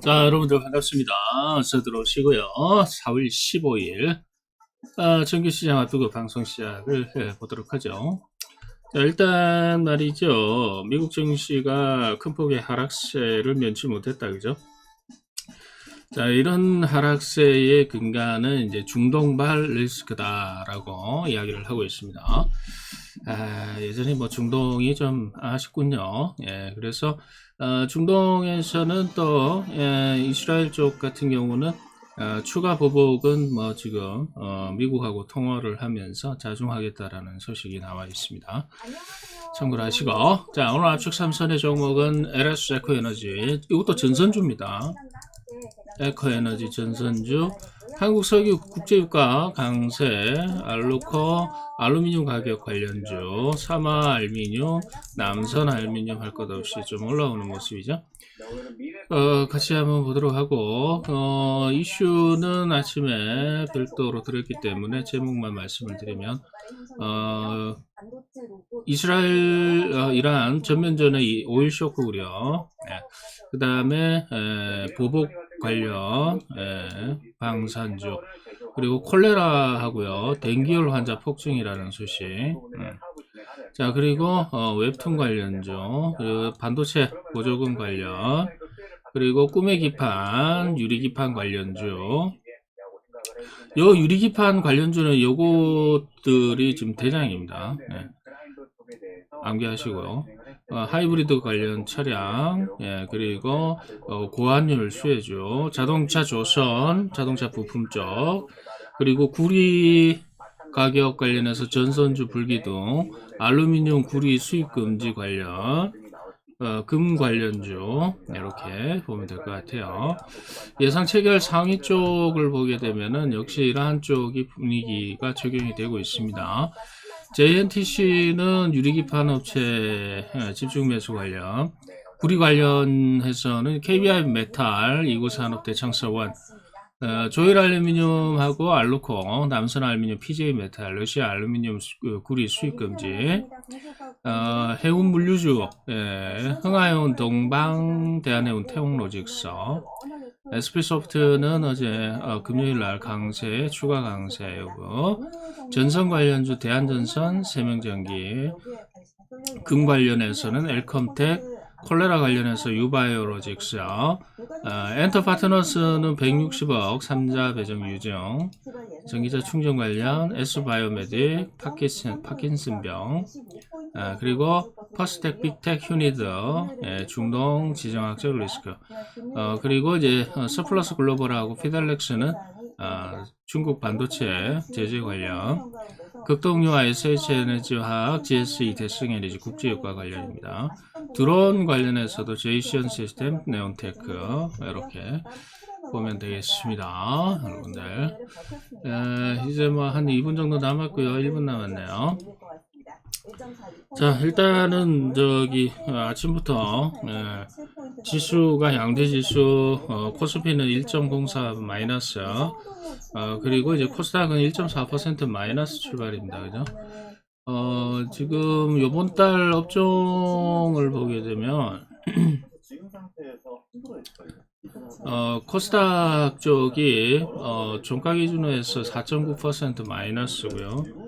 자, 여러분들 반갑습니다. 어서 들어오시고요. 4월 15일 아, 정규 시장 앞두고 방송 시작을 해 보도록 하죠. 자, 일단 말이죠. 미국 증시가 큰 폭의 하락세를 면치 못했다, 그죠? 자, 이런 하락세의 근간은 이제 중동발 리스크다라고 이야기를 하고 있습니다. 아, 예전에 뭐 중동이 좀 아쉽군요. 예, 그래서 어, 중동에서는 또 예, 이스라엘 쪽 같은 경우는 어, 추가 보복은 뭐 지금 어, 미국하고 통화를 하면서 자중하겠다라는 소식이 나와 있습니다. 참고를 하시고 자 오늘 압축 3선의 종목은 LS 에코에너지 이것도 전선주입니다. 에코에너지 전선주 한국 석유 국제유가 강세 알루코 알루미늄 가격 관련주 사마 알미늄 남선 알미늄 할 것 없이 좀 올라오는 모습이죠. 어, 같이 한번 보도록 하고 어, 이슈는 아침에 별도로 들었기 때문에 제목만 말씀을 드리면 어, 이스라엘 어, 이란 전면전의 이 오일 쇼크 우려 예. 그 다음에 보복 관련 예, 방산주. 그리고 콜레라 하고요. 댕기열 환자 폭증이라는 소식. 음. 자 그리고 어, 웹툰 관련주. 그리고 반도체 보조금 관련. 그리고 꿈의 기판 유리기판 관련주. 요 유리기판 관련주는 요것들이 지금 대장입니다. 예. 암기하시고요 어, 하이브리드 관련 차량, 예, 그리고 어, 고환율 수혜주, 자동차 조선, 자동차 부품 쪽, 그리고 구리 가격 관련해서 전선주 불기둥, 알루미늄 구리 수입 금지 관련, 어, 금 관련주 이렇게 보면 될 것 같아요. 예상 체결 상위 쪽을 보게 되면은 역시 이러한 쪽이 분위기가 적용이 되고 있습니다. JNTC는 유리기판 업체 예, 집중 매수 관련, 구리 관련해서는 KBI 메탈, 이구산업 대 창서원, 어, 조일 알루미늄하고 알루코, 남선 알루미늄, PJ 메탈, 러시아 알루미늄 수- 그 구리 수입 금지, 어, 해운 물류주, 예, 흥하해운 동방, 대한해운 태웅 로직서, SP소프트는 어제 어, 금요일 날 강세, 추가 강세 여부, 전선 관련주 대한전선, 세명전기, 금 관련해서는 엘컴텍, 콜레라 관련해서 유바이오로직스, 어, 엔터 파트너스는 160억, 3자 배정 유정, 전기자 충전 관련, S바이오메딕, 파킨슨, 파킨슨병, 아, 그리고 퍼스텍, 빅텍, 휴니드, 예, 중동 지정학적 리스크, 어, 그리고 이제 어, 서플러스 글로벌하고 피달렉스는 아, 중국 반도체 제재 관련, 극동유화 SH에너지 화학, GSE 대승 에너지 국제유가 관련입니다. 드론 관련해서도 제이시언 시스템, 네온테크 이렇게 보면 되겠습니다. 여러분들 에, 이제 뭐 한 2분 정도 남았고요. 1분 남았네요. 자 일단은 저기 어, 아침부터 예, 지수가 양대 지수 어, 코스피는 1.04 마이너스 어, 그리고 이제 코스닥은 1.4% 마이너스 출발입니다. 그죠? 어, 지금 요번 달 업종을 보게 되면 어, 코스닥 쪽이 어, 종가 기준으로 해서 4.9% 마이너스고요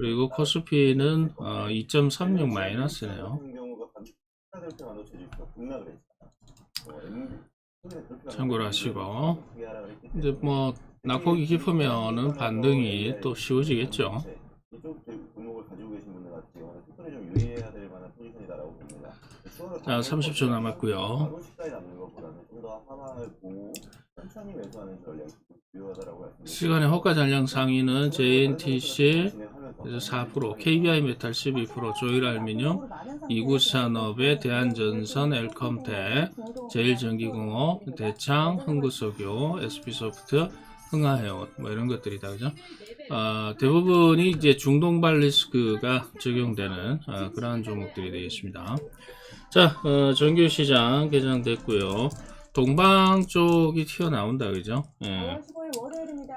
그리고 코스피는 어, 2.36 마이너스네요 참고로 하시고 이제 뭐 낙폭이 깊으면은 반등이 또 쉬워지겠죠. 자, 30초 남았고요. 시간의 호가 잔량 상위는 JNTC 4%, KBI 메탈 12%, 조일 알미늄, 이구산업의 대한전선, 엘컴텍, 제일전기공업, 대창, 흥구석유, SP소프트, 흥하해온 뭐 이런 것들이다 그죠? 어, 대부분이 이제 중동발 리스크가 적용되는 어, 그러한 종목들이 되겠습니다. 자, 어, 정규 시장 개장됐고요. 동방 쪽이 튀어나온다 그죠? 예.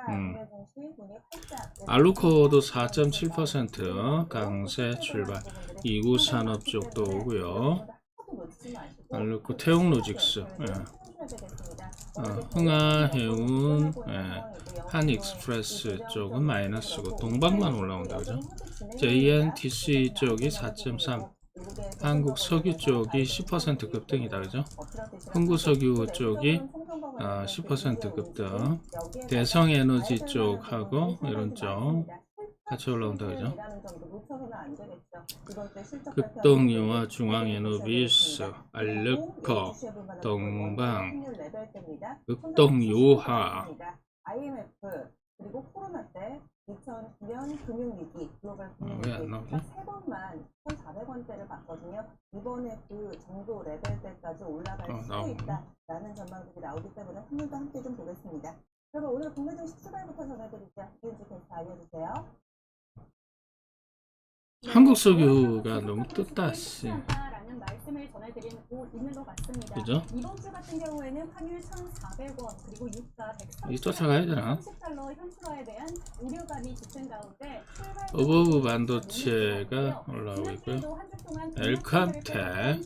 음. 알루코도 4.7% 강세 출발. 이구 산업 쪽도 오고요. 알루코 태웅로직스. 예. 어, 흥하해운, 예, 한익스프레스 쪽은 마이너스고 동방만 올라온다 그죠? JNTC 쪽이 4.3, 한국 석유 쪽이 10% 급등이다 그죠? 흥구석유 쪽이 아, 10% 급등, 대성 에너지 쪽하고 이런 쪽 같이 올라온다 그죠? 극동유화 중앙에너비스, 알르커, 동방, 극동유화, IMF 그리고 코로나 때 2009년 금융위기 글로벌 어, 왜안 금융위기 나오지? 세 번만 1,400원대를 봤거든요. 이번에 그 정도 레벨대까지 올라갈 어, 수도 나오네. 있다라는 전망들이 나오기 때문에 환율도 함께 좀 보겠습니다. 그러면 오늘 국내 증시 출발부터 전해드리죠. 이은지 캐스터 알려주세요. 한국 석유가 너무 떴다 씨. 말씀을 전해드리고 있는 것 같습니다. 그죠? 이번 주 같은 경우에는 환율 1,400원 그리고 유가 130원 이 쫓아가야 되나? 30달러 현실화에 대한 우려감이 짙은 가운데 출발 어버브 반도체가 올라오고 있고요.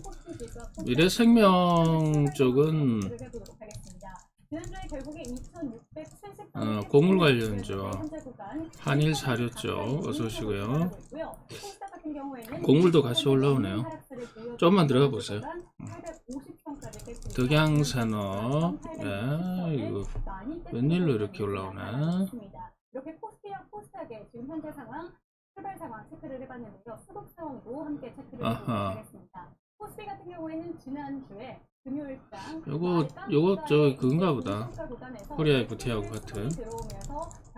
코스피 미래생명 쪽은 지수를 해보도록 하겠습니다. 지난주에 결국에 2,670 어, 고물 관련주, 현재 구간 한일 사료 쪽 어서 오시고요. 코스닥 같은 경우에는 곡물도 같이 올라오네요. 좀만 들어가 보세요. 덕양산업, 예, 이거 웬일로 이렇게 올라오나? 이렇게 코스피와 코스닥의 지금 현재 상황, 출발 상황 체크를 해봤는데요. 수급 상황도 함께 체크를. 하겠습니다. 코스피 같은 경우에는 지난주에 금요일장 요거 요거 저 그건가 보다. 코리아 FT하고 같은.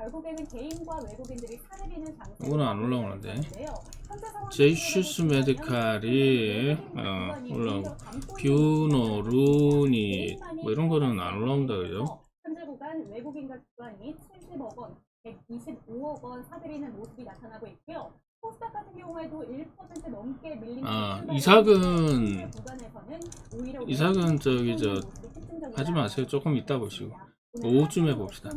결국에는 개인과 외국인들이 사들이는 장세. 이거는 안 올라오는데. 제이슈스 메디칼이 어, 올라오고 뷰노, 루니 뭐 이런 거는 안 올라온다 그죠? 현재 구간 외국인과 기관이 70억 원, 125억 원 사들이는 모습이 나타나고 있고요. 코스닥 같은 경우에도 1% 넘게 밀린 아, 이삭은- 이삭은 저기 저. 하지 마세요. 조금 이따 보시고. 오후쯤에 봅시다.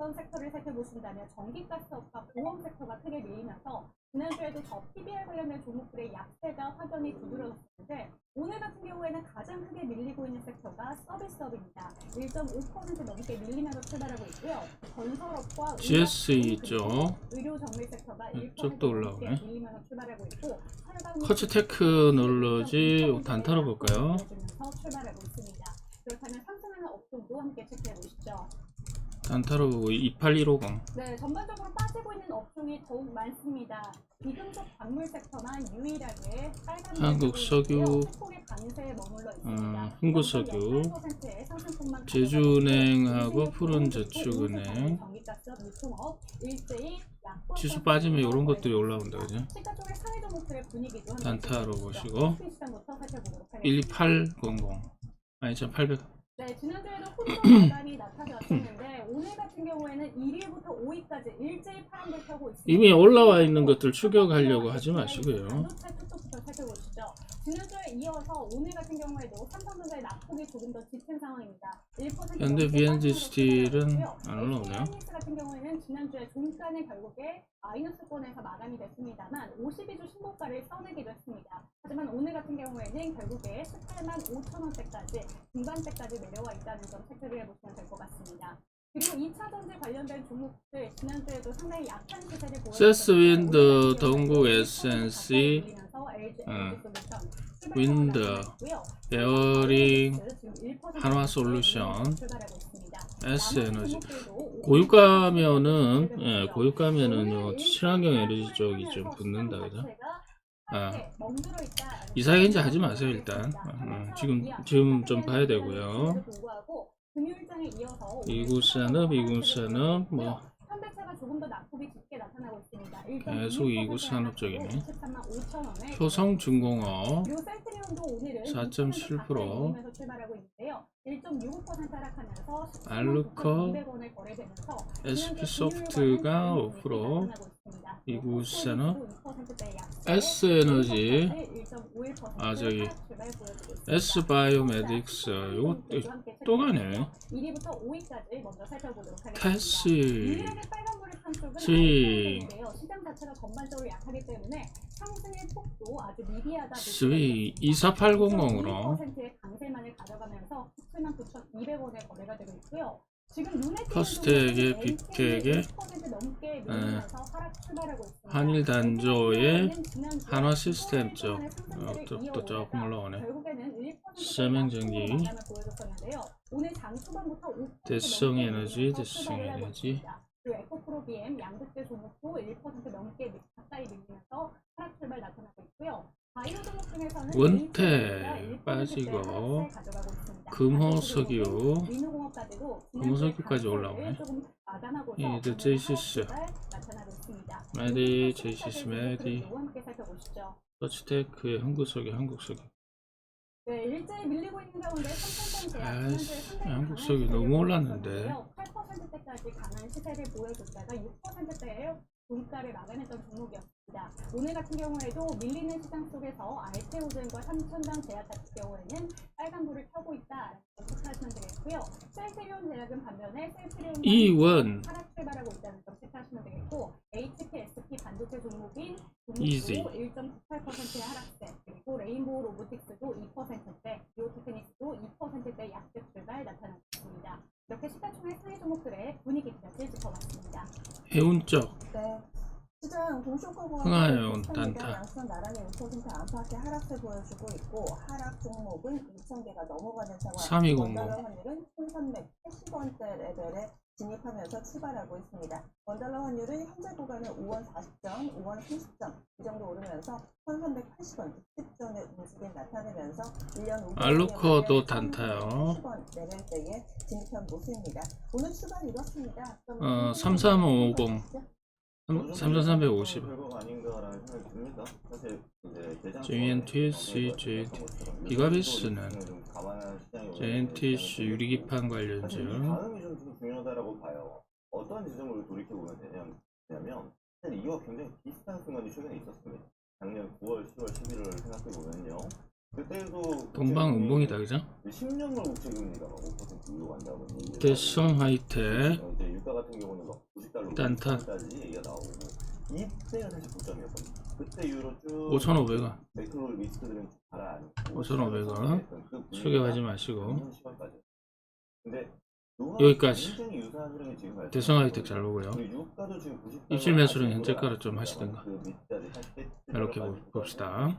밀렸던 섹터를 살펴보신다면 전기가스업과 보험 섹터가 크게 밀리면서 지난주에도 저 PBR 관련된 종목들의 약세가 확연히 두드러졌는데 오늘 같은 경우에는 가장 크게 밀리고 있는 섹터가 서비스업입니다. 1.5% 넘게 밀리면서 출발하고 있고요. 건설업과 GSE 쪽. 의료 정밀 섹터가 음, 1% 쪽도 넘게 올라오네. 밀리면서 출발하고 있고 커츠 테크놀로지 단타로 볼까요? 그렇다면 상승하는 업종도 함께 체크해 보시죠. 단타로 보고 28150 네, 전반적으로 빠지고 있는 업종이 더욱 많습니다. 비금속 광물 섹터만 유일하게 빨간 한국 석유, 폭의 강세에 머물러 있습니다. 어, 흥구석유, 0.08%의 상승폭만 제주은행하고 푸른저축은행 전기가스업, 유통업, 일제히 약관 지수 빠지면 이런 것들이 올라온다 그죠? 시가 쪽의 상위 종목들의 분위기도 함께 단타로 보시고 보시죠. 시장부터 살펴보도록 하겠습니다. 12800 12,800 네, 지난주에도 혼종 마감이 나타났었는데 오늘 같은 경우에는 1위부터 5위까지 일제히 파란불 켜고 있습니다. 이미 올라와 있는 것들 추격하려고 하지 마시고요. 반도체 쪽부터 살펴보시죠. 지난주에 이어서 오늘 같은 경우에도 삼성전자의 낙폭이 조금 더 짙은 상황입니다. 1% 현대 BNG 스틸은. 안 올라오네요. SK하이닉스 같은 경우에는 지난주에 종가는 결국에 마이너스권에서 마감이 됐습니다만 52주 신고가를 써내기도 했습니다. 하지만 오늘 같은 경우에는 결국에 18만 5천 원대까지 중반대까지 내려와 있다는 점 체크를 해보시면 될 것 같습니다. 그리고 2차 전지 관련된 종목들 지난주에도 상당히 약한 시세를 보였습니다. 세스윈드, 동국 SNC, 어, 윈드, 베어링, 한화솔루션, S에너지. 고유가면은 예, 고유가면은 요 친환경 에너지 쪽이 좀 붙는다 그죠? 아, 이사회인지 하지 마세요 일단. 어, 지금 지금 좀 봐야 되고요. 이구산업, 이구산업 뭐 현대차가 조금 더 낙폭이 짙게 나타나고 있습니다. 계속 이구 산업 쪽이네. 23만 5천 원에 효성중공업 그리고 셀트리온도 오늘은 4.7% 2%가까이 출발하고 있는데요. 1.65% 하락하면서 알루커, 200원을 거래되면서 SP 소프트가 5%, 이구산업, S에너지, 아 저기 S바이오메딕스 요거 또 가네. 1위부터 5위까지 먼저 살펴보도록 하겠습니다. 캐시 미비하다. 스위 24800으로 2%의 강세만을 올라가면서 17만 9,200원에 거래가 되고 있고요. 지금 눈에 띄는 퍼스트에게, 종목은 빅텍에, NTN이 1% 넘게 밀리면서 하락 출발하고 있습니다. 한일 단조의 한화 시스템 15일 쪽 상승세를 어, 이어오다가 조금 올라오네. 결국에는 1% 세명전기. 마감을 보여줬었는데요. 오늘 장 초반부터 5% 대성 에너지, 대성 에너지. 에코프로 BM 양극재 종목도 1% 넘게 가까이 밀리면서 하락 출발 나타나고 있고요. 원태 에이스가 1% 빠지고. 금호석유, 금호석유까지 올라오네. 나타나고 있습니다. 메디, 제이시스 메디. 서치테크의 한국석유, 한국석유. 네, 일제히 밀리고 있는 가운데 삼성전자 아이씨, 한국 석유 너무 올랐는데. 8%대까지 강한 시세를 보여줬다가 6%대의 종가를 마감했던 종목이었습니다. 오늘 같은 경우에도 밀리는 시장 속에서 알테오젠과 삼천당 제약 같은 경우에는 빨간불을 켜고 있다라고 체크하시면 되겠고요. 셀트리온 제약은 반면에 셀트리온 이원. 하락 출발하고 있다는 점 체크하시면 되겠고 HPSP 반도체 종목인. 종목도 1.98%의 하락세 그리고 레인보우 로보틱스도 2%대 비오테크닉스도 2%대 약세 출발 나타났습니다. 이렇게 시가총액 상위 종목들의 분위기까지 짚어봤습니다. 해운적, 흥하해온 단타. 양선 나란히 5% 안팎의 하락세 보여주고 있고 하락 종목은 2,000개가 넘어가는 상황. 3200. 원달러 환율은 1,380원대 레벨에 진입하면서 출발하고 있습니다. 원달러 환율은 현재 구간은 5원 40점, 5원 30점 이 정도 오르면서 1,380원 60전의 움직임 나타내면서 1년 5개월 알루코도 단타요. 10원 레벨대에 진입한 모습입니다. 오늘 출발 이렇습니다. 어, 3350. 3350. 결과가 아닌가라는 생각이 듭니다. 사실 이제 대장 JNTC, 기가비스는 JNTC 유리기판 관련주. 다음이 좀, 좀 중요하다라고 봐요. 어떤 지점으로 돌이켜 보면 되냐면 사실 이와 굉장히 비슷한 순간이 최근에 있었습니다. 작년 9월, 10월, 11월 생각해 보면요. 그때도 동방은봉이다, 그죠? 10년물 국채금리가 막5% 위로 간다고 대성 막 90달러 단타. 그때 이후로 쭉 5,500원. 매크로 리스크들은 쭉 가라앉고 5,500원. 그 추격하지 마시고. 작년 10월까지. 근데 여기까지. 굉장히 유사한 흐름이 지금 발생하고 대성 하이텍 잘 보고요. 그리고 유가도 지금 90달러 입실 매수는 현재가로 좀 하시든가. 그 이렇게 보- 봅시다.